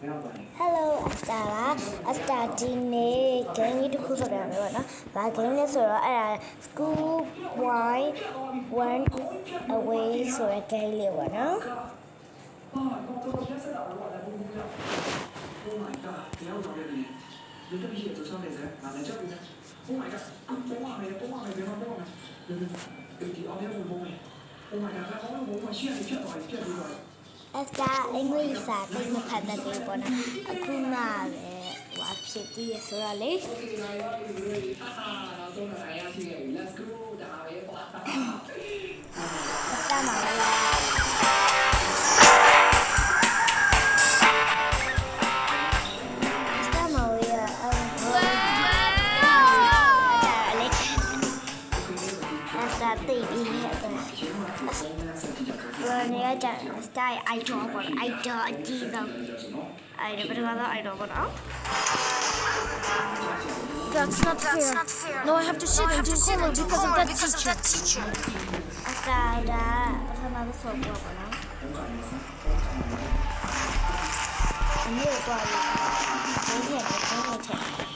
Hello Asta ပါ Asta ဒီနေ့ game လေးတစ်ခုဆိုတော့မယ်ပေါ့နော်။ဘာ game လဲဆိုတော့အဲ့ဒါ School Why One Away ဆိုတဲ့ game လေးပေါ့နော် Oh my god, တရားတော်ရဲ့လူတပည့်ရဲ့သူဆောင်နေစမ်းငါလည်းကြောက်ပြီ Oh my god ပုံမှန်ပဲပုံမှန်ပဲဘယ်မှာပုံမှန်လဲဒီအော်ရဲ့ပုံမှန် Oh my god ဒါကောင်းလို့ပုံမှန်ရှင်းရဖြတ်သွားပြီဖြတ်ပြီးသွား ပြီ Asta အင်္ဂလိပ်စာသိမဖတ်တတ်သေးပေါ့နော်။အခုမှပဲဟိုဖြစ်ပြီးရဆိုတော့လေ Okay လာရောဒီလိုအာဟာတော့တော့အရာရှိရဲ့ Let's go ဒါပဲပေါ့ Asta မှာလည်း Asta မှာလည်းအဲ့ဒါ Asta သိ ပြီးဟဲ့တော့ဘယ်နေရာကျ Asta ရဲ့ idol ပေါ့ idol အကြီးဆုံး idol ဘယ်တော့ idol ပေါ့နော် That's not fair. No, I have to sit and do homework because of that teacher. Asta ဒါပထမဆုံးပေါ့ပေါ့နော်အမေတော့လေဒီနေ့ကတော့ထက်ဒီ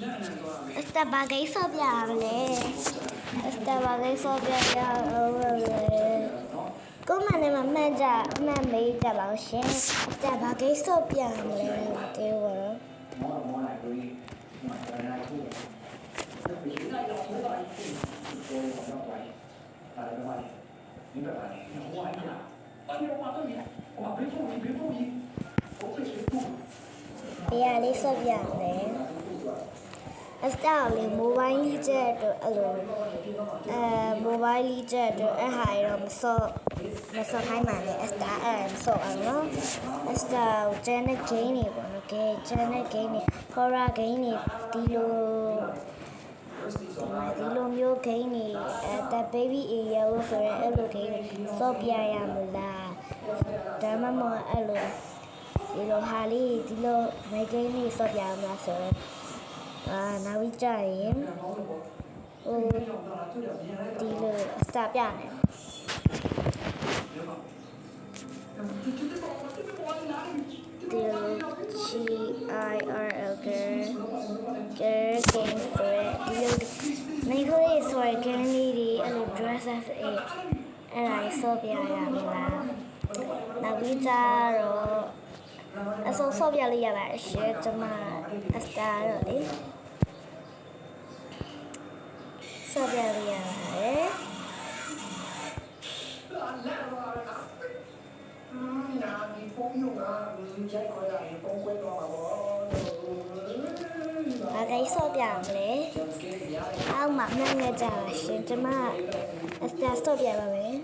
ဘူးအစတဘာဂိဆော့ပြရမလဲအစတဘာဂိဆော့ပြရအောင်လေကို အစတောက်လေ mobile လေးချက်တို့အဲ့လိုအဲ mobile လေးချက်တို့အဲ့ဟာရောမစော့မစော့ခိုင်းပါနဲ့အစတာအဲ့မစော့အောင်နော်အစတောက်ကျန်တဲ့ game တွေပေါ့နော်ကဲကျန်တဲ့ game တွေ horror game တွေဒီလိုဒီလိုမျိုး game တွေအဲ the baby area လို့ဆိုရဲအဲ့လို game တွေစော့ပြရမလားဒါမှမဟုတ်အဲ့လိုဒီလိုဟာလေးဒီလို my game တွေစော့ပြရမလားဆိုတော့ အာနောက်ပြီးကြရင်ဟိုဒီလိုအစတာပြနေဒီလို G I R L girl girl game ဆိုရဲဒီလိုမိခိုးရေးဆိုရဲ game လေးတွေအဲ့လို dress up အဲ့အဲ့ဒါကြီးဆော့ပြရမလားနောက်ပြီးကြတော့ အစိုးဆော့ပြလေးရပါရှယ်ကျမအစတာတော့လေဆော့ပြလေးရပါတယ်ညာဒီပုံယူကရိုက်ခေါ်ရရင်ပုံကွဲတော့မှာပေါ့ဘာကိစ္စပြမလဲအောက်မှာမှတ်ငကြပါရှင်ကျမအစတာဆော့ပြပါမယ်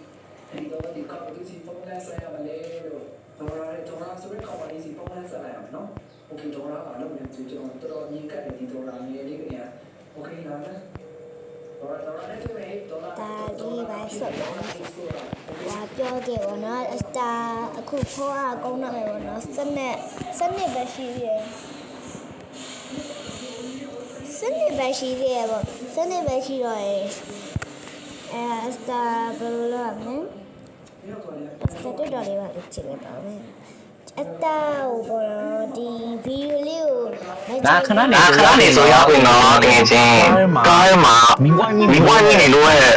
ဒီတော့ဒီကောက်ဒီစီပုံလဲဆက်ရမလဲလို့တော်ရတဲ့တော်ရဆိုတဲ့ကောက်ပါဒီစီပုံလဲဆက်လိုက်အောင်နော်โอเคတော်ရကလည်းမင်းတို့ကျွန်တော်တော်မြင်ကတ်တယ်ဒီတော်ရငယ်လေးကညာโอเคလားတော်ရတော်ရနဲ့တွေ့မယ်တော်ရ ဒါလေးပါဆော့ပြပါမယ်ဒါပြောခဲ့ပါတော့အစတာအခုဖိုးအကုန်းတော့မယ်ပေါ့နော်စနစ်စနစ်ပဲရှိသေးတယ်စနစ်ပဲရှိသေးတယ်ပေါ့စနစ်ပဲရှိတော့ရယ် အဲအစတာဘယ်လိုလုပ်မလဲအစတာတော်တော်လေးပါလေချစ်လိုက်ပါမယ်အစတာဟိုပေါ့ဒီဗီဒီယိုလေးကိုဒါခဏနေခဏနေဆိုရအောင်နော်တကယ်ချင်းကားမှာမိဘကြီးမိဘကြီးနေလို့ရဲ့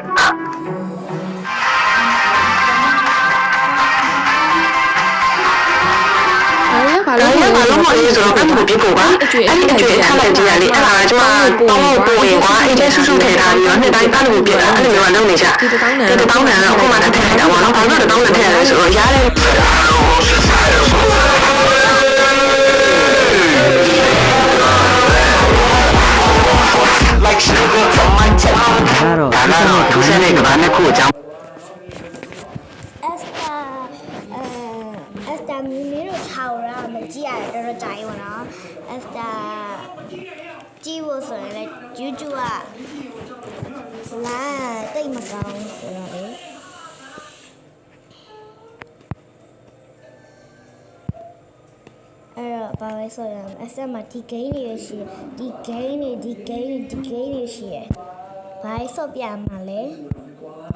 ဘာလဲဘာဘာလဲလို့ဘာလို့မလဲဆိုတော့အဲ့လိုပြဖို့ပါအဲ့ဒီအကျွေးထားလိုက်ကြရလေအဲ့ဒါကကျွန်မတောင်းလို့ပို့ရင်ကွာအဲ့ကျဆူဆူထဲထားပြီးတော့နှစ်တိုင်းအဲ့လိုပြအဲ့လိုမျိုးကလုပ်နေကြဒီတောင်းတယ်ဒီတောင်းတယ်တော့အခုမှထည့်လိုက်တာပေါ့နော်ဘာလို့တောင်းတယ်ထည့်လဲဆိုတော့ရားတယ် like sugar from my tongue ဒါကတော့ထူးဆန်းတဲ့ကဘာနှစ်ခုအကြောင်း ကြာပြီပေါ့နော်အစတာကြည့်ဖို့ဆိုရင်လည်း YouTube ကလာတိတ်မကောင်းဆိုတော့လေအဲ့တော့ဘာလဲဆိုရင်အဆက်မှာဒီ game တွေရှိတယ်ဒီ game တွေဒီ game တွေဒီ game တွေရှိတယ်ဘာလဲဆိုပြမှာလဲ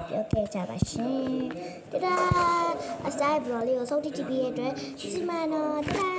ပြောခဲ့ကြပါရှင်တဒါအစတိုင်းဘလော်လေးကိုစောင့်ကြည့်ကြည့်ပြီးရတဲ့အတွက်စီမန်နော်တဒါ